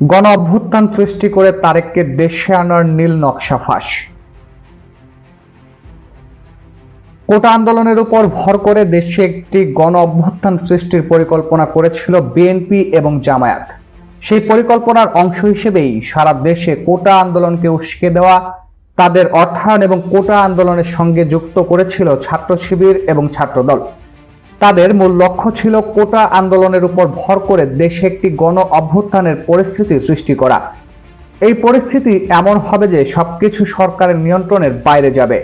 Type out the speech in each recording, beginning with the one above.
গণ অভ্যুত্থান সৃষ্টি করে তারেককে দেশে আনার নীল নকশা ফাঁস। কোটা আন্দোলনের উপর ভর করে দেশে একটি গণ অভ্যুত্থান সৃষ্টির পরিকল্পনা করেছিল বিএনপি এবং জামায়াত। সেই পরিকল্পনার অংশ হিসেবেই সারা দেশে কোটা আন্দোলনকে উস্কে দেওয়া, তাদের অর্থায়ন এবং কোটা আন্দোলনের সঙ্গে যুক্ত করেছিল ছাত্র শিবির এবং ছাত্রদল। তাদের মূল লক্ষ্য ছিল কোটা আন্দোলনের উপর ভর করে দেশে একটি গণ অভ্যুত্থানের পরিস্থিতি সৃষ্টি করা। এই পরিস্থিতি এমন হবে যে সবকিছু সরকারের নিয়ন্ত্রণের বাইরে যাবে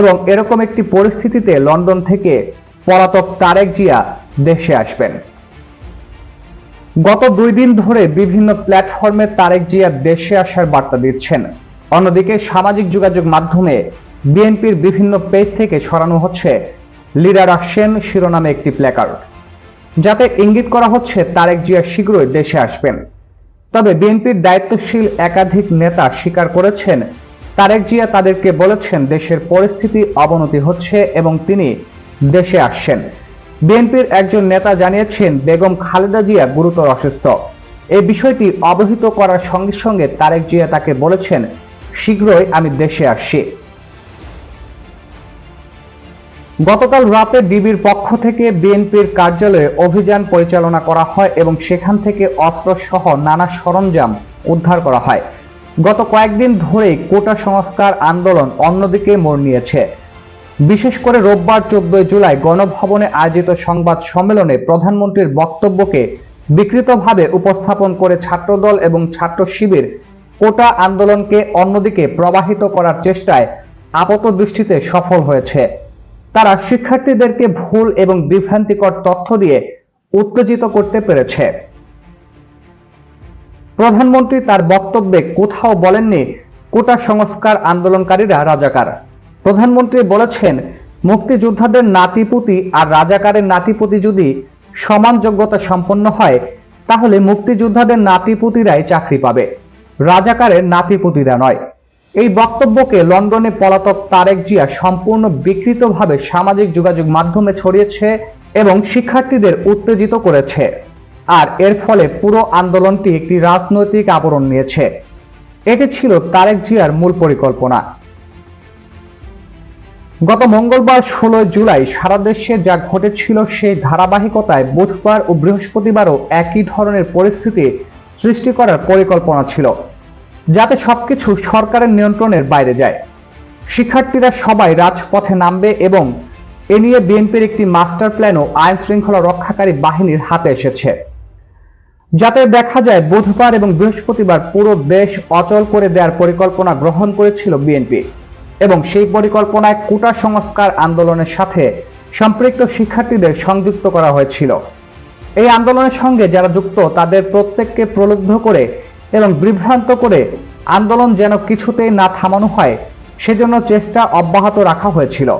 এবং এরকম একটি পরিস্থিতিতে লন্ডন থেকে পলাতক তারেক জিয়া দেশে আসবেন। গত দুই দিন ধরে বিভিন্ন প্ল্যাটফর্মে তারেক জিয়া দেশে আসার বার্তা দিচ্ছেন। অন্যদিকে সামাজিক যোগাযোগ মাধ্যমে বিএনপির বিভিন্ন পেজ থেকে সরানো হচ্ছে লিডার আসেন শিরোনামে একটি প্ল্যাকার্ড যাতে ইঙ্গিত করা হচ্ছে তারেক জিয়া শীঘ্রই দেশে আসবেন। তবে বিএনপির দায়িত্বশীল একাধিক নেতা স্বীকার করেছেন, তারেক জিয়া তাদেরকে বলেছেন দেশের পরিস্থিতি অবনতি হচ্ছে এবং তিনি দেশে আসছেন। বিএনপির একজন নেতা জানিয়েছেন, বেগম খালেদা জিয়া গুরুতর অসুস্থ। এই বিষয়টি অবহিত করার সঙ্গে সঙ্গে তারেক জিয়া তাকে বলেছেন, শীঘ্রই আমি দেশে আসছি। গতকাল রাতে ডিবির পক্ষ থেকে বিএনপির কার্যালয়ে অভিযান পরিচালনা করা হয় এবং সেখান থেকে অস্ত্র সহ নানা সরঞ্জাম উদ্ধার করা হয়। গত কয়েকদিন ধরেই কোটা সংস্কার আন্দোলন অন্যদিকে মোড় নিয়েছে। বিশেষ করে রোববার চোদ্দই জুলাই গণভবনে আয়োজিত সংবাদ সম্মেলনে প্রধানমন্ত্রীর বক্তব্যকে বিকৃতভাবে উপস্থাপন করে ছাত্রদল এবং ছাত্র শিবির কোটা আন্দোলনকে অন্যদিকে প্রবাহিত করার চেষ্টায় আপাত দৃষ্টিতে সফল হয়েছে। তারা শিক্ষার্থীদেরকে ভুল এবং বিভ্রান্তিকর তথ্য দিয়ে উত্তেজিত করতে পেরেছে। প্রধানমন্ত্রী তার বক্তব্যে কোথাও বলেননি কোটা সংস্কার আন্দোলনকারীরা রাজাকার। প্রধানমন্ত্রী বলেছেন, মুক্তিযোদ্ধাদের নাতিপুতি আর রাজাকারের নাতিপুতি যদি সমান যোগ্যতা সম্পন্ন হয়, তাহলে মুক্তিযোদ্ধাদের নাতিপুতিরাই চাকরি পাবে। রাজাকারের নাতিপুতিরা নয়। এই বক্তব্যকে লন্ডনে পলাতক তারেক জিয়া সম্পূর্ণ বিকৃতভাবে সামাজিক যোগাযোগ মাধ্যমে ছড়িয়েছে এবং শিক্ষার্থীদের উত্তেজিত করেছে। আর এর ফলে পুরো আন্দোলনটি একটি রাজনৈতিক আবরণ নিয়েছে। এটি ছিল তারেক জিয়ার মূল পরিকল্পনা। গত মঙ্গলবার ষোলোই জুলাই সারা দেশে যা ঘটেছিল সেই ধারাবাহিকতায় বুধবার ও বৃহস্পতিবারও একই ধরনের পরিস্থিতি সৃষ্টি করার পরিকল্পনা ছিল। যাতে সবকিছু সরকারের নিয়ন্ত্রণের বাইরে যায়। শিক্ষার্থীরা সবাই রাজপথে নামবে এবং এ নিয়ে বিএনপির একটি মাস্টার প্ল্যানও আইন শৃঙ্খলা রক্ষাকারী বাহিনীর হাতে এসেছে। যাতে দেখা যায় বুধবার এবং বৃহস্পতিবার পুরো দেশ অচল করে দেওয়ার পরিকল্পনা গ্রহণ করেছিল বিএনপি এবং সেই পরিকল্পনায় কোটা সংস্কার আন্দোলনের সাথে সম্পৃক্ত শিক্ষার্থীদের সংযুক্ত করা হয়েছিল। এই আন্দোলনের সঙ্গে যারা যুক্ত, তাদের প্রত্যেককে প্রলুব্ধ করে এবং বিভ্রান্ত করে আন্দোলন যেন কিছুতেই না থামানো হয় সেজন্য চেষ্টা অব্যাহত রাখা হয়েছিল।